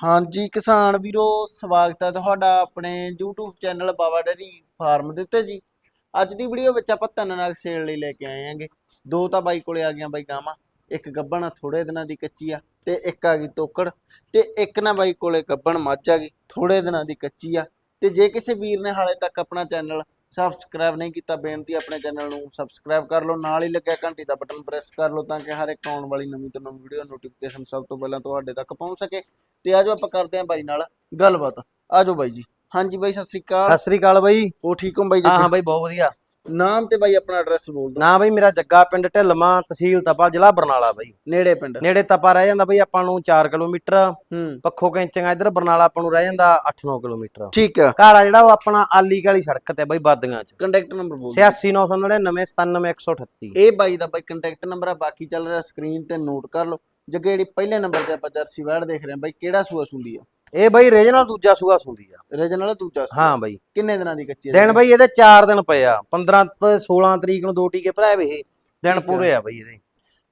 ਹਾਂਜੀ, ਕਿਸਾਨ ਵੀਰੋ, ਸਵਾਗਤ ਹੈ ਤੁਹਾਡਾ ਆਪਣੇ YouTube channel Baba dairy farm ਦੇ ਉੱਤੇ ਜੀ। ਅੱਜ ਦੀ ਵੀਡੀਓ ਵਿੱਚ ਆਪਾਂ ਤਿੰਨ ਨਗ ਸੇਲ ਲਈ ਲੈ ਕੇ ਆਏ ਆਂਗੇ। ਦੋ ਤਾਂ ਬਾਈ ਕੋਲੇ ਆ ਗਈਆਂ ਬਾਈ ਗਾਵਾਂ, ਇੱਕ ਗੱਬਣ ਆ ਥੋੜੇ ਦਿਨਾਂ ਦੀ ਕੱਚੀ ਆ ਤੇ ਇੱਕ ਆ ਗਈ ਤੋਕੜ ਤੇ ਇੱਕ ਨਾ ਬਾਈ ਕੋਲੇ ਗੱਬਣ ਮੱਝ ਆ ਗਈ ਥੋੜੇ ਦਿਨਾਂ ਦੀ ਕੱਚੀ ਆ। ਤੇ ਜੇ ਕਿਸੇ ਵੀਰ ਨੇ ਹਾਲੇ ਤੱਕ ਆਪਣਾ ਚੈਨਲ ਸਬਸਕ੍ਰਾਈਬ ਨਹੀਂ ਕੀਤਾ ਬੇਨਤੀ ਆਪਣੇ ਚੈਨਲ ਨੂੰ ਸਬਸਕ੍ਰਾਈਬ ਕਰ ਲਓ ਨਾਲ ਹੀ ਲੱਗਿਆ ਘੰਟੀ ਦਾ ਬਟਨ ਪ੍ਰੈਸ ਕਰ ਲਓ ਤਾਂ ਕਿ ਹਰ ਇੱਕ ਆਉਣ ਵਾਲੀ ਨਵੀਂ ਤੋਂ ਨਵੀਂ ਵੀਡੀਓ ਨੋਟੀਫਿਕੇਸ਼ਨ ਸਭ ਤੋਂ ਪਹਿਲਾਂ ਤੁਹਾਡੇ ਤੱਕ ਪਹੁੰਚ ਸਕੇ। ਤੇ ਆਜੋ ਆਪਾਂ ਕਰਦੇ ਆਂ ਬਾਈ ਨਾਲ ਗੱਲਬਾਤ। ਆਜੋ ਬਾਈ ਜੀ। ਹਾਂਜੀ ਬਾਈ ਸਤਿ ਸ੍ਰੀ ਅਕਾਲ। ਸਤਿ ਸ੍ਰੀ ਅਕਾਲ ਬਾਈ। ਉਹ ਠੀਕ ਹੋ ਬਾਈ ਜੀ? ਹਾਂ ਹਾਂ ਬਾਈ ਬਹੁਤ ਵਧੀਆ। ਨਾਮ ਤੇ ਬਾਈ ਆਪਣਾ ਐਡਰੈਸ ਬੋਲ ਦਿਓ। ਨਾ ਬਾਈ ਮੇਰਾ ਜੱਗਾ ਪਿੰਡ ਢਿਲਮਾ ਤਹਿਸੀਲ ਤਪਾ ਜ਼ਿਲ੍ਹਾ ਬਰਨਾਲਾ ਬਾਈ। ਨੇੜੇ ਪਿੰਡ। ਨੇੜੇ ਤਪਾ ਰਹਿ ਜਾਂਦਾ ਬਾਈ ਆਪਾਂ ਨੂੰ 4 ਕਿਲੋਮੀਟਰ। ਹੂੰ। ਪੱਖੋ ਕੈਂਚੀਆਂ ਇਧਰ ਬਰਨਾਲਾ ਆਪਾਂ ਨੂੰ ਰਹਿ ਜਾਂਦਾ 8-9 ਕਿਲੋਮੀਟਰ। ਠੀਕ ਆ। ਘਰ ਆ ਜਿਹੜਾ ਉਹ ਆਪਣਾ ਆਲੀ ਕਾਲੀ ਸੜਕ ਤੇ ਬਾਈ ਬਾਦੀਆਂ ਚ। ਕੰਟੈਕਟ ਨੰਬਰ ਬੋਲ ਦਿਓ। 8699997138 ਇਹ ਬਾਈ ਦਾ ਬਾਈ ਕੰਟੈਕਟ ਨੰਬਰ ਆ ਬਾਕੀ ਚੱਲ ਰਿਹਾ ਸਕਰੀਨ ਤੇ ਨੋਟ ਕਰ ਲਓ। ਜੱਗੇ ਜਿਹੜੀ ਪਹਿਲੇ ਨੰਬਰ ਤੇ ਆਪਾਂ ਜਰਸੀ ਵੈੜ ਦੇਖ ਰਹੇ ਹਾਂ ਬਾਈ ਕਿਹੜਾ ਸੂਆ ਸੁੰਦੀ ਆ? ਇਹ ਬਾਈ ਰੀਜਨਲ ਦੂਜਾ ਸੂਆ ਸੁੰਦੀ ਆ। ਰੀਜਨਲ ਦੂਜਾ ਸੂਆ। ਹਾਂ ਬਾਈ। ਕਿੰਨੇ ਦਿਨਾਂ ਦੀ ਕੱਚੀ ਦਿਨ ਬਾਈ ਇਹਦੇ 4 ਦਿਨ ਪਏ ਆ। 15 ਤੇ 16 ਤਰੀਕ ਨੂੰ ਦੋ ਟੀਕੇ ਭਰਾਏ ਵੇ ਇਹ। ਦਿਨ। ਪੂਰੇ ਆ ਬਾਈ ਇਹਦੇ।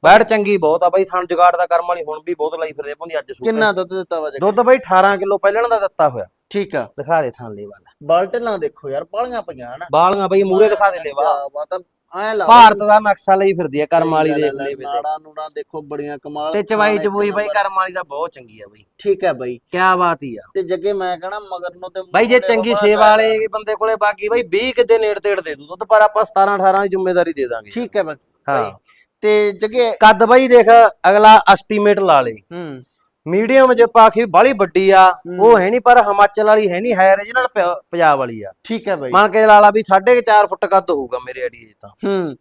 ਬੈੜ ਚੰਗੀ ਬਹੁਤ ਆ ਬਾਈ। ਥਣ ਜਗਾੜ ਦਾ ਕਰਮ ਵਾਲੀ ਹੁਣ ਵੀ ਬਹੁਤ ਲਾਈ ਫਿਰਦੇ ਪੁੰਦੀ ਅੱਜ ਸੂਆ। ਕਿੰਨਾ ਦੁੱਧ ਦਿੱਤਾ ਵਾ ਦੁੱਧ ਬਾਈ 18 ਕਿਲੋ ਪਹਿਲਣ ਦਾ ਦਿੱਤਾ ਹੋਇਆ। ਠੀਕ ਆ। ਦਿਖਾ ਦੇ ਥਾਂ ਲੈਵਾ। ਬਾਲਟਲਾਂ ਦੇਖੋ ਯਾਰ ਬਾਲੀਆਂ ਪਈਆਂ ਹਨਾ। ਬਾਲੀਆਂ ਬਈ ਮੂਰੇ ਦਿਖਾ ਦੇ ਲੈਵਾ। ਬਾਤ ਐ ਲਾ ਭਾਰਤ ਦਾ ਨਕਸ਼ਾ ਲਈ ਫਿਰਦੀ ਆ ਕਰਮ ਵਾਲੀ ਦੇ ਲੈਵੇ ਤੇ ਨਾੜਾ ਨੂੜਾ ਦੇਖੋ ਬੜੀਆਂ ਕਮਾਲ ਤੇ ਚਵਾਈ ਚਬੂਈ ਬਈ। ਕਰਮ ਵਾਲੀ ਦਾ ਬਹੁਤ ਚੰਗੀ ਆ ਬਈ। ਠੀਕ ਹੈ ਬਾਈ। ਕੀ ਬਾਤ ਹੀ ਆ। ਤੇ ਜੱਗੇ ਮੈਂ ਕਹਣਾ ਮਗਰ ਨੂੰ ਤੇ ਬਾਈ ਜੇ ਚੰਗੀ ਸੇਵਾ ਲਾ- ਵਾਲੇ ਬੰਦੇ ਕੋਲੇ ਬਾਕੀ ਬਈ 20 ਕਿਤੇ ਨੇੜ ਤੇੜ ਦੇ ਦੂ ਦੁੱਧ ਪਰ ਆਪਾਂ 17 18 ਦੀ ਜ਼ਿੰਮੇਵਾਰੀ ਦੇ ਦਾਂਗੇ। ਠੀਕ ਹੈ ਬਾਈ। ਹਾਂ। ਤੇ ਜੱਗੇ ਕੱਦ ਬਾਈ ਦੇਖ ਅਗਲਾ ਐਸਟੀਮੇਟ ਲਾ ਲੇ। ਹੂੰ। ਮੀਡੀਅਮ ਜੇ ਪਾਖੀ ਬਾਲੀ ਵੱਡੀ ਆ। ਉਹ ਹੈ ਨਹੀਂ ਪਰ ਹਿਮਾਚਲ ਵਾਲੀ ਹੈ ਨਹੀਂ ਹੈ ਰੀਜਨਲ ਪੰਜਾਬ ਵਾਲੀ ਆ। ਠੀਕ ਹੈ ਬਾਈ। ਮੰਨ ਕੇ ਲਾ ਲਾ ਵੀ 4.5 ਫੁੱਟ ਕੱਦ ਹੋਊਗਾ ਮੇਰੇ 'ਚ ਤਾਂ। ਹੂੰ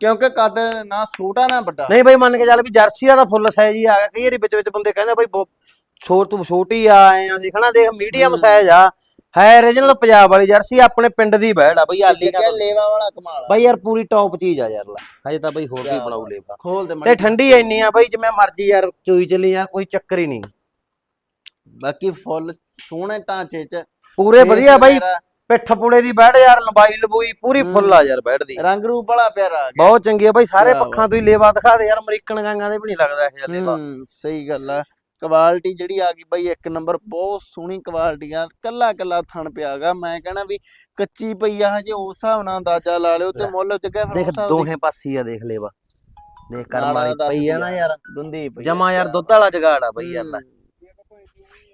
ਕਿਉਂਕਿ ਕੱਦ ਨਾ ਛੋਟਾ ਨਾ ਵੱਡਾ। ਨਹੀਂ ਬਈ ਮੰਨ ਕੇ ਚੱਲ ਵੀ ਜਰਸੀ ਦਾ ਫੁੱਲ ਸਾਈਜ਼ ਹੀ ਆ ਗਿਆ। ਕਈ ਵਾਰੀ ਵਿੱਚ ਵਿੱਚ ਬੰਦੇ ਕਹਿੰਦੇ ਬਈ ਛੋਟ ਤੂੰ ਛੋਟੀ ਆ ਐ ਆ ਦੇਖਣਾ ਦੇਖ ਮੀਡੀਅਮ ਸਾਈਜ਼ ਆ। ਹੈ ਰੀਜਨਲ ਪੰਜਾਬ ਵਾਲੀ ਜਰਸੀ ਆਪਣੇ ਪਿੰਡ ਦੀ ਬੈੜ ਆ ਬਈ ਆਲੀ ਜੱਗੇ ਲੇਵਾ ਵਾਲਾ ਕਮਾਲ ਬਈ ਯਾਰ ਪੂਰੀ ਟੌਪ ਚੀਜ਼ ਆ ਯਾਰ ਲੈ। ਹਜੇ ਤਾਂ ਬਈ ਹੋਰ ਵੀ ਬਣਾਉ। ਲੇਵਾ। ਖੋਲ ਦੇ ਤੇ ਠੰਡੀ ਇੰਨੀ ਆ ਬਈ ਜਿਵੇਂ ਮਰਜ਼ੀ ਯਾਰ ਚੋਈ ਚੱਲੀ ਯਾਰ ਕੋਈ ਚੱਕਰ ਹੀ ਨਹੀਂ। ਬਾਕੀ ਫੁੱਲ ਸੋਹਣੇ ਢਾਂਚੇ ਚ ਪੂਰੇ ਵਧੀਆ ਬਈ ਪਿੱਠ ਪੁੜੇ ਦੀ ਬੈੜ ਯਾਰ ਲੰਬਾਈ ਲਬੂਈ ਪੂਰੀ ਫੁੱਲ ਆ ਯਾਰ ਬੈੜ ਦੀ। ਰੰਗ ਰੂਪ ਬੜਾ ਪਿਆਰਾ ਬਹੁਤ ਚੰਗੀ ਆ ਬਈ ਸਾਰੇ ਪੱਖਾਂ ਤੋਂ ਹੀ ਲੇਵਾ ਦਿਖਾ ਦੇ ਯਾਰ ਅਮਰੀਕਨ ਗਾਂਗਾਂ ਦੇ ਵੀ ਨਹੀਂ ਲੱਗਦਾ ਇਹ ਲੇਵਾ। ਸਹੀ ਗੱਲ ਆ। ਕੁਆਲਿਟੀ ਜਿਹੜੀ ਆ ਗਈ ਬਾਈ ਇੱਕ ਨੰਬਰ ਬਹੁਤ ਸੋਹਣੀ ਕੁਆਲਿਟੀ ਆ ਕੱਲਾ ਕੱਲਾ ਥਣ ਪਿਆਗਾ ਮੈਂ ਕਹਿਣਾ ਵੀ ਕੱਚੀ ਪਈ ਆ ਹਜੇ ਉਸ ਹਿਸਾਬ ਨਾਲ ਅੰਦਾਜ਼ਾ ਲਾ ਲਿਓ ਤੇ। ਮੁੱਲ ਜਗ੍ਹਾ ਫਿਰ ਦੇਖ ਦੋਹੇ ਪਾਸੀ ਆ ਦੇਖ ਲੇਵਾ ਦੇਖ ਨਾੜਾ ਵਾਲੀ ਪਈ ਆ ਨਾ ਯਾਰ। ਦੁੰਦੀ ਪਈ ਜਮਾ ਯਾਰ ਦੁੱਧ ਵਾਲਾ ਜਗਾੜ ਆ ਬਈ ਯਾਰ ਲੈ।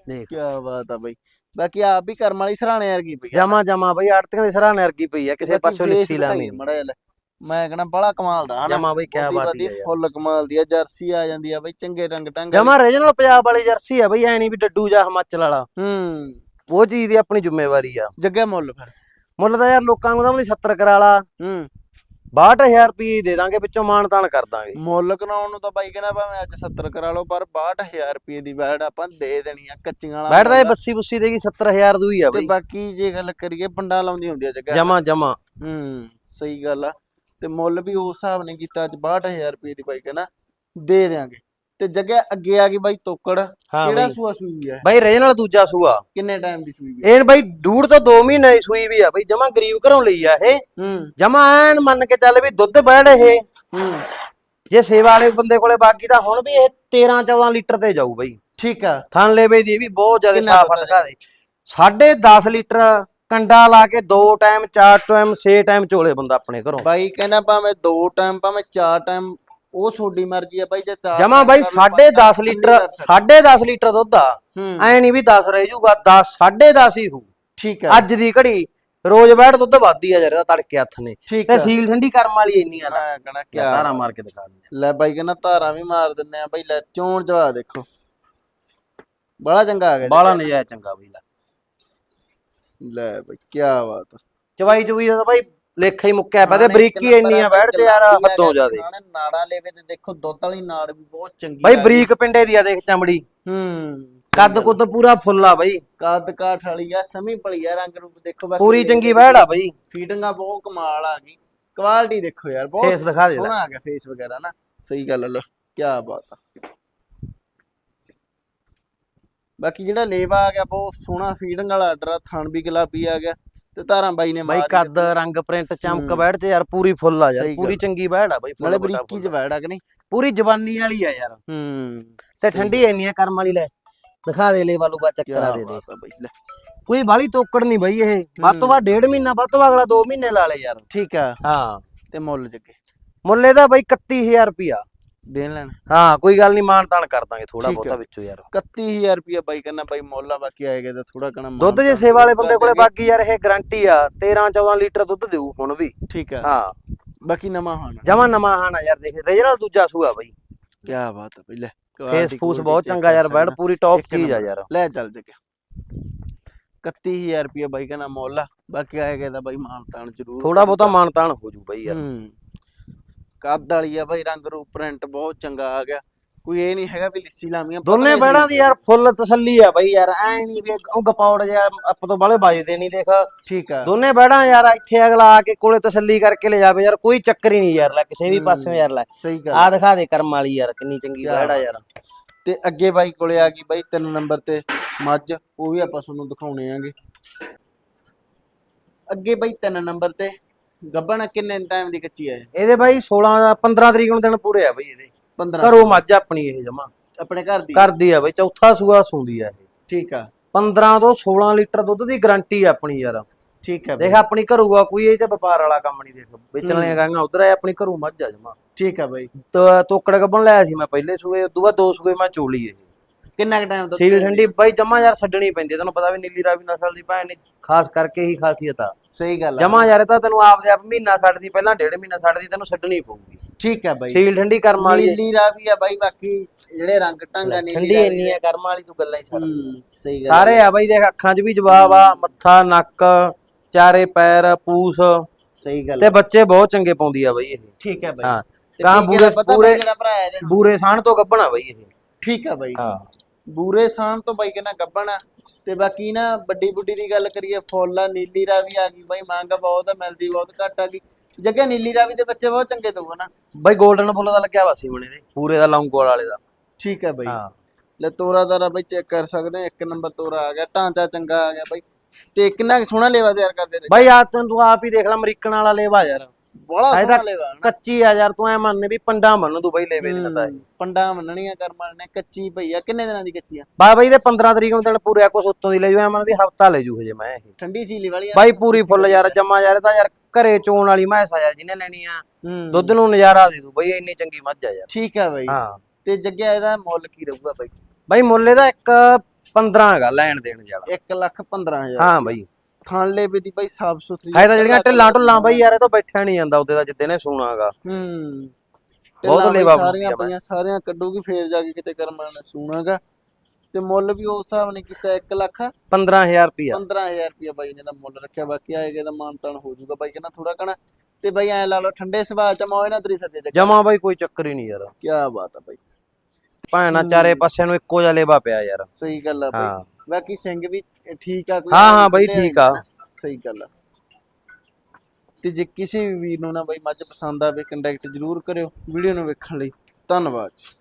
ਦੇਖ। ਕੀ ਬਾਤ ਆ ਬਾਈ। ਬਾਕੀ ਆਪ ਵੀ ਕਰਮ ਵਾਲੀ ਸਰਾਣੇ ਵਰਗੀ ਪਈ ਜਮਾ ਜਮਾ ਬਈ ਆੜਤੀਆਂ ਦੀ ਸਰਾਹ ਨਰਗੀ ਪਈ ਆ ਕਿਸੇ ਪਾਸੋਂ ਲਿੱਸੀ ਲਾਵੀਂ ਮੜਾ ਮੈਂ ਕਹਿਣਾ ਬੜਾ ਕਮਾਲ ਦਾ ਹਨਾ? ਜਮਾ ਬਈ ਕਿਆ ਬਾਤ ਹੀ ਫੁੱਲ ਕਮਾਲ ਦੀ ਆ ਜਰਸੀ ਆ ਜਾਂਦੀ ਆ ਬਈ ਚੰਗੇ ਰੰਗ ਟੰਗ ਜਮਾ ਰੀਜਨਲ ਪੰਜਾਬ ਵਾਲੀ ਜਰਸੀ ਆ ਬਈ ਐ ਨਹੀਂ ਵੀ ਡੱਡੂ ਜਾਂ ਹਿਮਾਚਲ ਵਾਲਾ। ਹੂੰ। ਉਹ ਚੀਜ਼ ਦੀ ਆਪਣੀ ਜ਼ਿੰਮੇਵਾਰੀ ਆ। ਜੱਗੇ ਮੁੱਲ ਫਿਰ। ਮੁੱਲ ਤਾਂ ਯਾਰ ਲੋਕਾਂ ਨੂੰ ਤਾਂ ਵੀ 70 ਕਰਾ ਲਾ। ਹੂੰ। 62000 ਰੁਪਏ ਦੇ ਦਾਂਗੇ ਵਿੱਚੋਂ ਮਾਣ ਤਾਣ ਕਰ ਦਾਂਗੇ। ਮੁੱਲ ਕਰਾਉਣ ਨੂੰ ਤਾਂ ਬਾਈ ਕਹਿੰਦਾ ਭਾਵੇਂ ਅੱਜ 70 ਕਰਾ ਲਓ ਪਰ 62000 ਰੁਪਏ ਦੀ ਬੈਡ ਆਪਾਂ ਦੇ ਦੇਣੀ ਆ ਕੱਚੀਆਂ ਵਾਲਾ ਬੈਠਦਾ ਇਹ ਮੁੱਲ। ਆ। ਬੱਸੀ ਬੁੱਸੀ ਦੇਗੀ 70000 ਦੂਈ ਆ ਤੇ ਬਈ। ਬਾਕੀ ਜੇ ਗੱਲ ਕਰੀਏ ਪੰਡਾ ਲਾਉਂਦੀ ਹੁੰਦੀ ਆ ਜੱਗਾ। ਜਮਾ ਜਮਾ। ਹੂੰ ਸਹੀ ਗੱਲ ਆ। ਤੇ ਮੁੱਲ ਵੀ ਉਸ ਹਿਸਾਬ ਨੇ ਕੀਤਾ ਅੱਜ 62000 ਰੁਪਏ ਦੀ ਬਾਈ ਕਹਿੰਦਾ ਦੇ ਦੇਾਂਗੇ ਤੇ ਜੱਗਾ ਅੱਗੇ ਆ ਗਈ ਬਾਈ ਤੋਕੜ ਹਾਂ ਕਿਹੜਾ ਬਈ। ਸੂਆ ਸੂਈ ਹੈ? ਬਈ ਰੀਜਨਲ ਦੂਜਾ ਸੂਆ। ਕਿੰਨੇ ਟਾਈਮ ਦੀ ਸੂਈ ਹੈ? ਇਹ ਬਈ ਡੂੜ ਤੋਂ 2 ਮਹੀਨੇ ਦੀ ਸੂਈ ਵੀ ਆ ਬਈ ਜਮਾ ਗਰੀਬ ਘਰੋਂ ਲਈ ਆ ਇਹ। ਹੂੰ। ਜਮਾ ਐਨ ਮੰਨ ਕੇ ਚੱਲ ਵੀ ਦੁੱਧ ਬੈੜ ਇਹ। ਹੂੰ। ਜੇ ਸੇਵਾ ਵਾਲੇ ਬੰਦੇ ਕੋਲੇ ਬਾਕੀ ਤਾਂ ਹੁਣ ਵੀ ਇਹ 13 14 ਲੀਟਰ ਤੇ ਜਾਊ ਬਈ। ਠੀਕ ਆ। ਥਣ ਲੈਵੇ ਦੀ ਵੀ ਬਹੁਤ ਜ਼ਿਆਦਾ ਕਿੰਨਾ ਸਾਫ਼ ਦੁੱਧ ਦੇ। ਸਾਢੇ 10 ਲੀਟਰ ਕੰਡਾ ਲਾ ਕੇ 2 ਟਾਈਮ 4 ਟਾਈਮ 6 ਟਾਈਮ ਚੋਲੇ ਬੰਦਾ ਆਪਣੇ ਘਰੋਂ। ਬਾਈ ਕਹਿੰਦਾ ਭਾਵੇਂ ਦੋ ਟਾਈਮ ਭਾਵੇਂ ਚਾਰ ਟਾਈਮ ਉਹ ਤੁਹਾਡੀ ਮਰਜ਼ੀ ਆ ਬਾਈ ਜੇ ਚਾਰ ਜਮਾ ਬਾਈ ਕਰ ਲਓ, ਸਾਢੇ ਪੰਜ 10 ਟਾਈਮ ਲੀਟਰ ਨਹੀਂ ਕਰ ਸਕਦੇ। ਸਾਢੇ 10 ਲੀਟਰ ਦੁੱਧ ਆ। ਹੂੰ। ਐ ਨਹੀਂ ਵੀ 10 ਰਹਿ ਜਾਊਗਾ 10 ਸਾਢੇ 10 ਹੀ ਹੋ ਠੀਕ ਆ। ਅੱਜ ਦੀ ਘੜੀ ਰੋਜ਼ ਬੈਠ ਦੁੱਧ ਵੱਧਦੀ ਆ ਜਿਹੜਾ ਤੜਕੇ ਹੱਥ ਨੇ। ਤੇ ਸੀਲ ਠੰਡੀ ਕਰਮ ਵਾਲੀ ਇੰਨੀ ਆ ਮੈਂ ਕਹਣਾ ਧਾਰਾ ਕਿਆ ਮਾਰ ਕੇ ਦਿਖਾ ਦਿੰਦੇ ਲੈ ਬਾਈ ਕਹਿੰਦਾ ਧਾਰਾਂ ਵੀ ਮਾਰ ਦਿੰਨੇ ਆ। ਬਾਈ ਲੈ ਚੋਣ ਜਵਾ ਦੇਖੋ। ਬੜਾ ਚੰਗਾ ਆ ਗਿਆ ਬਾਲਾ ਨਜਾਇਜ਼ ਚੰਗਾ ਬਈ ਲੈ। ਲੈ ਬਾਈ ਕੀ ਬਾਤ ਆ। ਚਵਾਈ ਚੁਈ ਦਾ ਤਾਂ ਬਾਈ ਲੇਖਾ ਹੀ ਮੁੱਕਿਆ ਪਿਆ ਤੇ ਬਰੀਕੀ ਇੰਨੀ ਆ ਬੈਠ ਤੇ ਯਾਰ ਆ ਹੱਦੋਂ ਜ਼ਿਆਦੇ। ਨਾੜਾਂ ਲੈਵੇ ਤੇ ਦੇਖੋ ਦੁੱਧ ਵਾਲੀ ਨਾੜ ਵੀ ਬਹੁਤ ਚੰਗੀ ਬਾਈ ਆ। ਬਰੀਕ ਪਿੰਡੇ ਦੀ ਆ ਦੇਖ ਚਮੜੀ। ਹੂੰ ਕੱਦ ਕੁੱਦ ਪੂਰਾ ਫੁੱਲ ਆ ਬਾਈ। ਕੱਦ ਕਾਠ ਵਾਲੀ ਆ ਸਮੀ ਭਲੀ ਆ ਰੰਗ ਰੂਪ ਦੇਖੋ ਬਾਕੀ ਪੂਰੀ ਚੰਗੀ ਬੈੜ ਆ ਬਾਈ। ਫੀਡਿੰਗਾਂ ਬਹੁਤ ਕਮਾਲ ਆ ਗਈ। ਕੁਆਲਿਟੀ ਦੇਖੋ ਯਾਰ ਬਹੁਤ ਫੇਸ ਦਿਖਾ ਦੇ ਲੈ। ਸੋਹਣਾ ਆ ਗਿਆ ਫੇਸ ਵਗੈਰਾ ਨਾ। ਸਹੀ ਗੱਲ ਲੋ ਕੀ ਬਾਤ ਆ। ਬਾਕੀ ਜਿਹੜਾ ਲੇਵਾ ਆ ਗਿਆ ਬਹੁਤ ਸੋਹਣਾ ਫੀਡਿੰਗ ਵਾਲਾ ਆਰਡਰ ਆ ਥਣ ਵੀ ਗੁਲਾਬੀ ਆ ਗਿਆ ਤੇ ਧਾਰਾਂ ਬਾਈ ਨੇ ਬਾਈ ਮਾਰ ਕੱਦ ਰੰਗ ਪ੍ਰਿੰਟ ਚਮਕ। ਬੈਠ ਤੇ ਯਾਰ ਪੂਰੀ ਫੁੱਲ ਆ ਯਾਰ ਪੂਰੀ। ਚੰਗੀ ਬੈੜ ਆ ਬਾਈ ਨਾਲੇ ਬਰੀਕੀ ਚ। ਵੈੜ ਆ ਕਿ ਨਹੀਂ? ਪੂਰੀ ਜਵਾਨੀ ਵਾਲੀ ਆ ਯਾਰ। ਹੂੰ ਤੇ ਠੰਡੀ ਇੰਨੀ ਆ ਕਰਮ ਵਾਲੀ ਲੈ। ਦਿਖਾ ਦੇ ਲੈ ਵਾਲੂ ਬਾ ਚੱਕਰਾ ਦੇ ਦੇ। ਬਈ ਕੋਈ ਬਾਲੀ ਤੋਕੜ ਨਹੀਂ ਬਈ ਇਹ। ਵੱਧ ਤੋਂ ਵੱਧ ਡੇਢ ਮਹੀਨਾ ਵੱਧ ਤੋਂ ਅਗਲਾ 2 ਮਹੀਨੇ ਲਾ ਲੈ ਯਾਰ। ਠੀਕ ਆ। ਹਾਂ। ਤੇ ਮੁੱਲ ਜੱਗੇ। ਮੁੱਲ ਇਹਦਾ ਬਈ 31000 ਰੁਪਿਆ ਦੇਣ ਲੈਣ। ਹਾਂ ਕੋਈ ਗੱਲ ਨਹੀਂ ਮਾਨ ਤਾਨ ਕਰ ਦਾਂਗੇ ਥੋੜਾ ਠੀਕ ਬਹੁਤਾ ਹੈ। ਵਿੱਚੋਂ ਯਾਰ। 31000 ਰੁਪਿਆ ਬਾਈ ਕਹਿੰਦਾ ਬਾਈ ਮੁੱਲ ਬਾਕੀ ਆਏਗਾ ਤਾਂ ਥੋੜਾ ਕਣਾ ਦੁੱਧ ਜੇ ਸੇਵਾ ਵਾਲੇ ਬੰਦੇ ਕੋਲੇ ਬਾਕੀ ਯਾਰ ਇਹ ਗਾਰੰਟੀ ਆ 13 14 ਲੀਟਰ ਦੁੱਧ ਦੇਊ ਹੁਣ ਵੀ। ਠੀਕ ਆ। ਹਾਂ। ਬਾਕੀ ਨਵਾਂ ਹਾਣਾ। ਜਮਾ ਨਵਾਂ ਹਾਣਾ ਯਾਰ ਦੇਖ ਰੀਜਨਲ ਦੂਜਾ ਸੂਆ ਬਈ। ਕੀ ਬਾਤ ਆ ਬਈ ਲੈ ਫੇਸ ਫੂਸ ਬਹੁਤ ਚੰਗਾ ਯਾਰ ਬੈਡ ਪੂਰੀ ਟੌਪ ਇੱਕ ਚੀਜ਼ ਆ। ਯਾਰ। ਲੈ ਚੱਲ ਜੱਗੇ 31000 ਰੁਪਇਆ ਬਾਈ ਕਹਿੰਦਾ ਮੁੱਲ ਬਾਕੀ ਆਏਗਾ ਤਾਂ ਬਾਈ ਮਾਨਤਾਨ ਜ਼ਰੂਰ ਥੋੜਾ ਬਹੁਤਾ ਮਾਨ ਤਾਨ ਹੋ ਜੂ ਬਈ ਯਾਰ। ਹੂੰ। ਕੱਦ ਵਾਲੀ ਆ ਬਾਈ ਰੰਗ ਰੂਪ ਪ੍ਰਿੰਟ ਬਹੁਤ ਚੰਗਾ ਆ ਗਿਆ। ਕੋਈ ਇਹ ਨਹੀਂ ਹੈਗਾ ਵੀ ਲਿੱਸੀ ਲਾਮੀਆਂ ਦੋਨੇ ਬੈੜਾਂ ਦੀ ਯਾਰ ਫੁੱਲ ਤਸੱਲੀ ਆ ਬਈ ਯਾਰ ਐ ਨਹੀਂ ਵੀ ਉਹ ਗਪੌੜ ਜਿਹਾ ਆਪਾਂ ਤੋਂ ਬਾਲੇ ਵੱਜਦੇ ਨਹੀਂ ਦੇਖ। ਠੀਕ ਆ। ਦੋਨੇ ਬੈੜਾਂ ਯਾਰ ਇੱਥੇ ਅਗਲਾ ਆ ਕੇ ਕੋਲੇ ਤਸੱਲੀ ਕਰਕੇ ਲੈ ਜਾਵੇ ਯਾਰ ਕੋਈ ਚੱਕਰ ਹੀ ਨਹੀਂ ਯਾਰ ਲੈ ਕਿਸੇ ਵੀ ਪਾਸਿਓਂ ਯਾਰ ਲੈ। ਸਹੀ ਗੱਲ ਆ। ਦਿਖਾ ਦੇ ਕਰਮ ਵਾਲੀ ਯਾਰ ਕਿੰਨੀ ਚੰਗੀ ਬੈੜ ਯਾਰ। ਤੇ ਅੱਗੇ ਬਾਈ ਕੋਲੇ ਆ ਗਈ ਬਾਈ ਤਿੰਨ ਨੰਬਰ ਤੇ ਮੱਝ ਉਹ ਵੀ ਆਪਾਂ ਤੁਹਾਨੂੰ ਦਿਖਾਉਣੇ ਆਂਗੇ। ਅੱਗੇ ਬਾਈ ਤਿੰਨ ਨੰਬਰ ਤੇ ਗੱਬਣ ਕਿੰਨੇ ਟਾਈਮ ਦੀ ਕੱਚੀ ਹੈ ਇਹਦੇ ਬਾਈ 16 ਦਾ 15 ਤਰੀਕ ਨੂੰ ਦਿਨ ਪੂਰੇ ਆ ਬਈ ਇਹਦੇ। 15 ਘਰੋਂ ਮੱਝ ਆਪਣੀ ਇਹ ਜਮਾ। ਆਪਣੇ ਘਰ ਦੀ? ਕਰਦੀ ਆ ਬਈ ਚੌਥਾ ਸੂਆ ਸੂੰਦੀ ਆ ਇਹ। ਠੀਕ ਆ। 15 ਤੋਂ 16 ਲੀਟਰ ਦੁੱਧ ਦੀ ਗਾਰੰਟੀ ਆ ਆਪਣੀ ਯਾਰ। ਠੀਕ ਆ ਦੇਖ ਆਪਣੀ ਘਰੂਗਾ ਕੋਈ ਇਹ ਤੇ ਵਪਾਰ ਵਾਲਾ ਕੰਮ ਨਹੀਂ ਦੇਖ। ਵੇਚਣ ਵਾਲੀਆਂ ਗਾਂਗਾ ਉਧਰ ਆ ਆਪਣੀ ਘਰੂ ਮੱਝ ਆ ਜਮਾ। ਠੀਕ ਆ ਬਾਈ। ਤੋਕੜ ਗੱਬਣ ਲਿਆ ਸੀ ਮੈਂ ਪਹਿਲੇ ਸੂਏ ਉਦੋਂ ਬਾਅਦ ਦੋ ਸੂਏ ਮੈਂ ਚੋਲੀ ਇਹ। ਕਿੰਨਾ ਕੁ ਟਾਈਮ ਸੀਲ ਠੰਡੀ ਬਾਈ ਜਮਾ ਯਾਰ ਛੱਡਣੀ ਪੈਂਦੀ ਆ, ਤੈਨੂੰ ਪਤਾ ਵੀ ਨੀਲੀ ਰਾਵੀ ਨਸਲ ਦੀ ਭੈਣ ਨੇ ਖਾਸ ਕਰਕੇ ਹੀ ਖਾਸੀਅਤ ਆ। ਸਹੀ ਗੱਲ ਆ। ਜਮਾ ਯਾਰ ਇਹ ਤਾਂ ਤੈਨੂੰ ਆਪਦੇ ਆਪ ਮਹੀਨਾ ਛੱਡਦੀ ਪਹਿਲਾਂ ਡੇਢ ਮਹੀਨਾ ਛੱਡਦੀ ਤੈਨੂੰ ਛੱਡਣੀ ਪਊਗੀ। ਠੀਕ ਆ ਬਾਈ। ਸੀਲ ਠੰਡੀ ਕਰਮ ਵਾਲੀ ਨੀਲੀ ਰਾਵੀ ਆ ਬਾਈ ਬਾਕੀ ਜਿਹੜੇ ਰੰਗ ਢੰਗਾ ਨੀਲੀ ਠੰਡੀ ਰਾਵੀ ਇੰਨੀ ਆ ਕਰਮ ਵਾਲੀ ਤੂੰ ਗੱਲਾਂ ਹੀ ਛੱਡ। ਹੂੰ, ਸਹੀ ਗੱਲ ਸਾਰੇ ਆ ਬਾਈ ਦੇਖ ਅੱਖਾਂ 'ਚ ਵੀ ਜਵਾਬ ਆ ਮੱਥਾ ਨੱਕ ਚਾਰੇ ਪੈਰ ਪੂਸ। ਸਹੀ ਗੱਲ ਤੇ ਬੱਚੇ ਬਹੁਤ ਚੰਗੇ ਪਾਉਂਦੀ ਆ ਬਈ ਇਹ। ਠੀਕ ਹੈ ਬਾਈ। ਹਾਂ। ਕਾਂ ਬੂਰੇ ਪੂਰੇ ਭਰਾ ਹੈ? ਬੂਰੇ ਸਾਣ ਤੋਂ ਗੱਬਣਾ ਬਈ ਇਹ। ਠੀਕ ਆ ਬਾਈ। ਹਾਂ। ਬੂਰੇ ਸਾਨ ਤੋਂ ਬਾਈ ਕਹਿੰਦਾ ਗੱਬਣਾ ਤੇ ਬਾਕੀ ਨਾ ਵੱਡੀ ਬੁੱਢੀ ਦੀ ਗੱਲ ਕਰੀਏ ਫੁੱਲਾ ਨੀਲੀ ਰਾਵੀ ਆ ਗਈ। ਬਾਈ ਮੰਗ ਬਹੁਤ ਆ ਮਿਲਦੀ ਬਹੁਤ ਘੱਟ ਆ ਗਈ। ਜੱਗੇ ਨੀਲੀ ਰਾਵੀ ਦੇ ਬੱਚੇ ਬਹੁਤ ਚੰਗੇ ਦਊਗਾ ਨਾ ਬਈ 골ਡਨ ਫੁੱਲ ਦਾ ਲੱਗਿਆ ਵਾ ਸੀ ਮਣੇ ਦੇ ਪੂਰੇ ਦਾ ਲੌਂਗੋਲ ਵਾਲੇ ਦਾ। ਠੀਕ ਹੈ ਬਾਈ। ਹਾਂ। ਲੈ ਤੋਰਾ ਦਾਰਾ ਬਾਈ ਚੈੱਕ ਕਰ ਸਕਦੇ ਆ ਇੱਕ ਨੰਬਰ ਤੋਰਾ ਆ ਗਿਆ ਢਾਂਚਾ ਚੰਗਾ ਆ ਗਿਆ ਬਾਈ। ਤੇ ਕਿੰਨਾ ਸੋਹਣਾ ਲੇਵਾ ਤਿਆਰ ਕਰਦੇ ਤੇ ਬਾਈ ਆ ਤੂੰ ਆਪ ਹੀ ਦੇਖ ਲੈ ਅਮਰੀਕਨ ਵਾਲਾ ਲੇਵਾ ਯਾਰ। ਬੜਾ ਸੋਹਣਾ ਲੇਵਾ ਨਾ ਕੱਚੀ ਆ ਯਾਰ ਤੂੰ ਐ ਮੰਨ ਵੀ ਪੰਡਾ ਮੰਨ ਤੂੰ ਬਈ ਲੇਵੇ ਦੀ ਤਾਂ। ਹੂੰ, ਪੰਡਾ ਮੰਨਣੀਆਂ ਕਰਮਾਂ ਨੇ ਕੱਚੀ ਪਈ ਆ ਕਿੰਨੇ ਦਿਨਾਂ ਦੀ ਕੱਚੀ ਆ? ਬਾ ਬਈ ਦੇ 15 ਤਰੀਕ ਨੂੰ ਦਿਨ ਪੂਰੇ ਕੁਛ ਉੱਤੋਂ ਦੀ ਲੈ ਜੂ ਐ ਮੰਨ ਵੀ ਹਫਤਾ ਲੈ ਜੂ ਹਜੇ ਮੈਂ ਇਹ। ਠੰਡੀ ਸੀਲੀ ਵਾਲੀ ਆ। ਬਾਈ ਪੂਰੀ ਫੁੱਲ ਯਾਰ ਜਮਾ ਯਾਰ ਇਹ ਤਾਂ ਯਾਰ ਘਰੇ ਚੋਣ ਵਾਲੀ ਮੈਸ ਆ ਯਾਰ ਜਿਹਨੇ ਲੈਣੀ ਆ ਹੂੰ। ਦੁੱਧ ਨੂੰ ਨਜ਼ਾਰਾ ਦੇ ਦੂ ਬਈ ਇੰਨੀ ਚੰਗੀ ਮੱਝ ਆ ਯਾਰ। ਠੀਕ ਆ ਬਾਈ। ਹਾਂ। ਤੇ ਜੱਗਿਆ ਇਹਦਾ ਮੁੱਲ ਕੀ ਰਹੂਗਾ ਬਾਈ? ਬਾਈ ਮੁੱਲ ਇਹਦਾ ਇੱਕ 15 ਹੈਗਾ ਲੈਣ ਦੇਣ ਵਾਲਾ। 1 ਲੱਖ 15000 ਹਾਂ ਬਾਈ। ਖਾਣ ਲੈ ਵੀ ਦੀ ਬਾਈ ਸਾਫ਼ ਸੁਥਰੀ ਹੈ ਤਾਂ ਜਿਹੜੀਆਂ ਢਿੱਲਾਂ ਢੁੱਲਾਂ ਬਾਈ ਯਾਰ ਇਹ ਤਾਂ ਬੈਠਿਆ ਨਹੀਂ ਜਾਂਦਾ ਉਹਦੇ ਦਾ ਜਿੱਦੇ ਨੇ ਸੂਣਾਗਾ ਹੂੰ। ਬਹੁਤ ਲੇਵਾ ਸਾਰੀਆਂ। ਪਈਆਂ ਸਾਰੀਆਂ ਕੱਢੂਗੀ ਫੇਰ ਜਾ ਕੇ ਕਿਤੇ ਕਰਮਾਂ ਨੇ ਸੂਣਾਗਾ ਤੇ ਮੁੱਲ ਵੀ ਉਸ ਹਿਸਾਬ ਨੇ ਕੀਤਾ 1 ਲੱਖ 15000 ਰੁਪਿਆ 15000 ਰੁਪਇਆ ਬਾਈ ਨੇ ਦਾ ਮੁੱਲ ਰੱਖਿਆ ਬਾਕੀ ਆਏਗਾ ਦਾ ਮਾਨਤਾਨ ਹੋ ਜਾਊਗਾ ਬਾਈ ਕਹਿੰਦਾ ਥੋੜਾ ਕਣਾ। ਤੇ ਬਾਈ ਐ ਲਾ ਲਓ ਠੰਡੇ ਸੁਭਾਅ ਚ ਮੋਏ ਨਾ ਤਰੀ ਫਿਰਦੇ ਤੇ ਜਮਾ ਬਾਈ ਕੋਈ ਚੱਕਰ ਹੀ ਨਹੀਂ ਯਾਰ। ਕੀ ਬਾਤ ਆ ਬਾਈ। ਭਾਣਾ ਚਾਰੇ ਪਾਸੇ ਨੂੰ ਇੱਕੋ ਜਿਹਾ ਲੇਵਾ ਪਿਆ ਯਾਰ। ਸਹੀ ਗੱਲ ਆ ਬਾਈ। ਬਾਕੀ ਸਿੰਘ ਵੀ ਠੀਕ ਆ ਕੋਈ ਹਾਂ, ਹਾਂ ਬਾਈ, ਠੀਕ ਆ। ਸਹੀ ਗੱਲ ਆ। ਤੇ ਜੇ ਕਿਸੇ ਵੀ ਵੀਰ ਨੂੰ ਨਾ ਬਾਈ ਮੱਝ ਪਸੰਦ ਆਵੇ ਕੰਟੈਕਟ ਜ਼ਰੂਰ ਕਰਿਓ। ਵੀਡੀਓ ਨੂੰ ਵੇਖਣ ਲਈ ਧੰਨਵਾਦ ਜੀ।